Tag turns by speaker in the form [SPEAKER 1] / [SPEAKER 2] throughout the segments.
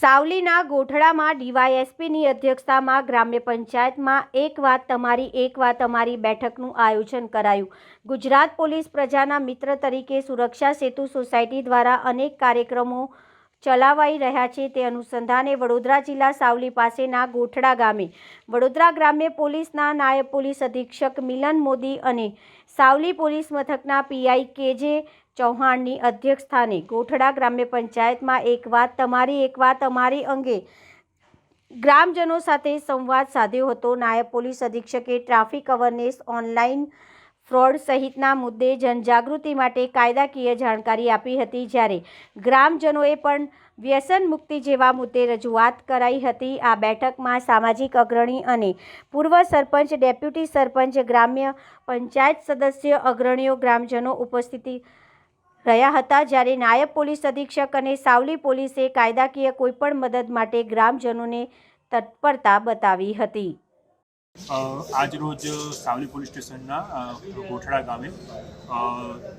[SPEAKER 1] સાવલીના ગોઠડામાં ડીવાયએસપીની અધ્યક્ષતામાં ગ્રામ્ય પંચાયતમાં એક વાત તમારી, એક વાત અમારી બેઠકનું આયોજન કરાયું. ગુજરાત પોલીસ પ્રજાના મિત્ર તરીકે સુરક્ષા સેતુ સોસાયટી દ્વારા અનેક કાર્યક્રમો ચલાવાઈ રહ્યા છે. તે અનુસંધાને વડોદરા જિલ્લા સાવલી પાસેના ગોઠડા ગામે વડોદરા ગ્રામ્ય પોલીસના નાયબ પોલીસ અધિક્ષક મિલન મોદી અને સાવલી પોલીસ મથકના પીઆઈ કેજે ચૌહાણની અધ્યક્ષસ્થાને ગોઠડા ગ્રામ્ય પંચાયતમાં એક વાત તમારી, એક વાત અમારી અંગે ગ્રામજનો સાથે સંવાદ સાધ્યો હતો. નાયબ પોલીસ અધિક્ષકે ટ્રાફિક અવેરનેસ ઓનલાઈન ફ્રોડ સહિતના મુદ્દે જનજાગૃતિ માટે કાયદાકીય જાણકારી આપી હતી. જ્યારે ગ્રામજનોએ પણ વ્યસન મુક્તિ જેવા મુદ્દે રજૂઆત કરાઈ હતી. આ બેઠકમાં સામાજિક અગ્રણી અને પૂર્વ સરપંચ, ડેપ્યુટી સરપંચ, ગ્રામ્ય પંચાયત સદસ્ય, અગ્રણીઓ, ગ્રામજનો ઉપસ્થિતિ રહ્યા હતા જ્યારે નાયબ પોલીસ અધિક્ષક અને સાવલી પોલીસે કાયદાકીય કોઈપણ મદદ માટે ગ્રામજનોને તત્પરતા બતાવી હતી.
[SPEAKER 2] અ, આજ રોજ સાવલી પોલીસ સ્ટેશનના ગોઠડા ગામે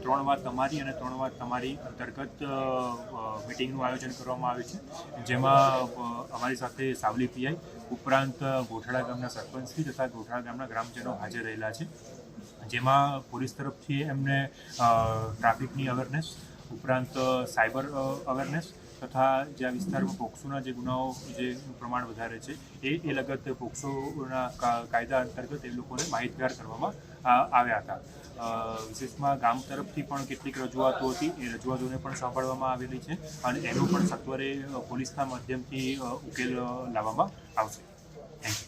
[SPEAKER 2] ત્રણ વાત તમારી અને ત્રણ વાર તમારી અંતર્ગત મિટિંગનું આયોજન કરવામાં આવ્યું છે. જેમાં અમારી સાથે સાવલી પીઆઈ ઉપરાંત ગોઠડા ગામના સરપંચશ્રી તથા ગોઠડા ગામના ગ્રામજનો હાજર રહેલા છે. જેમાં પોલીસ તરફથી એમને ટ્રાફિકની અવેરનેસ ઉપરાંત સાયબર અવેરનેસ તથા જે આ વિસ્તારમાં પોક્સોના જે ગુનાઓ જે પ્રમાણ વધારે છે, એ એ લગત પોક્સોના કાયદા અંતર્ગત એ લોકોને માહિતગાર કરવામાં આવ્યા હતા. વિશેષમાં ગામ તરફથી પણ કેટલીક રજૂઆતો હતી, એ રજૂઆતોને પણ સાંભળવામાં આવેલી છે અને એનો પણ સત્વરે પોલીસના માધ્યમથી ઉકેલ લાવવામાં આવશે. Thank you